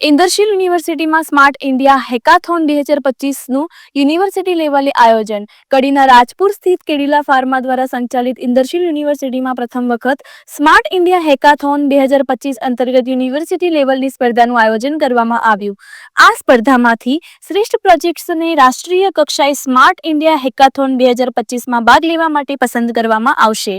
ઇન્દરશીલ યુનિવર્સિટીમાં smart India hackathon બે હજાર પચીસનું યુનિવર્સિટી લેવલે આયોજન. કડીના રાજપુર સ્થિત કેડીલા ફાર્મા દ્વારા સંચાલિત ઇન્દરશીલ યુનિવર્સિટીમાં પ્રથમ વખત સ્માર્ટ ઇન્ડિયા હેકાથોન બે હજાર પચીસ અંતર્ગત યુનિવર્સિટી લેવલની સ્પર્ધાનું આયોજન કરવામાં આવ્યું. આ સ્પર્ધામાંથી શ્રેષ્ઠ પ્રોજેક્ટ્સને રાષ્ટ્રીય કક્ષાએ સ્માર્ટ ઇન્ડિયા હેકાથોન બે હજાર પચીસમાં ભાગ લેવા માટે પસંદ કરવામાં આવશે.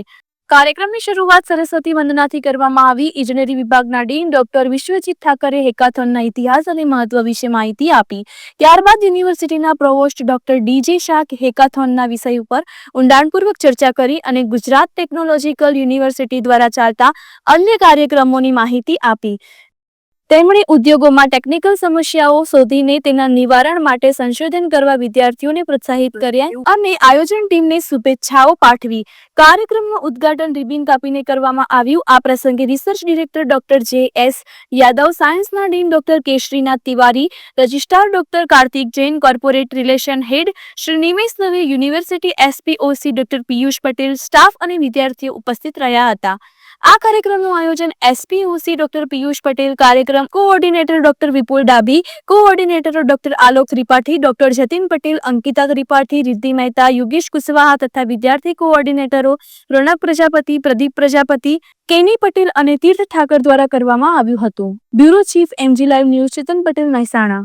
કાર્યક્રમની શરૂઆત સરસ્વતી વંદનાથી કરવામાં આવી. ઇજનેરી વિભાગના ડીન ડોક્ટર વિશ્વજીત ઠાકરે હેકાથોનના ઇતિહાસ અને મહત્વ વિશે માહિતી આપી. ત્યારબાદ યુનિવર્સિટીના પ્રોવોસ્ટ ડોક્ટર ડીજે શાહ હેકાથોનના વિષય ઉપર ઊંડાણપૂર્વક ચર્ચા કરી અને ગુજરાત ટેકનોલોજીકલ યુનિવર્સિટી દ્વારા ચાલતા અન્ય કાર્યક્રમોની માહિતી આપી. તેમણે ઉદ્યોગોમાં ટેકનિકલ સમસ્યાઓ શોધીને તેના નિવારણ માટે સંશોધન કરવા વિદ્યાર્થીઓને પ્રોત્સાહિત કર્યા અને આયોજન ટીમને શુભેચ્છાઓ પાઠવી. કાર્યક્રમનું ઉદ્ઘાટન રિબિન કાપીને કરવામાં આવ્યું. આ પ્રસંગે research director doctor J S Yadav સાયન્સના dean doctor Kesharinath Tiwari registrar doctor Kartik Jain corporate relation head Shri Nimesh Dave university SPOC doctor Piyush Patel staff અને વિદ્યાર્થીઓ ઉપસ્થિત રહ્યા હતા. આ કાર્યક્રમનું આયોજન એસપીઓસી ડોક્ટર પિયુષ પટેલ, કાર્યક્રમ કોઓર્ડિનેટર ડોક્ટર વિપુલ ડાભી કોઓર્ડિનેટરો ડોક્ટર આલોક ત્રિપાઠી, ડોક્ટર જતીન પટેલ, અંકિતા ત્રિપાઠી, રિદ્ધિ મહેતા, યોગેશ કુશવાહા તથા વિદ્યાર્થી કોઓર્ડિનેટરો રોનક પ્રજાપતિ, પ્રદીપ પ્રજાપતિ, કેની પટેલ અને તીર્થ ઠાકર દ્વારા કરવામાં આવ્યું હતું. Bureau chief MG live news Chetan Patel Mehsana.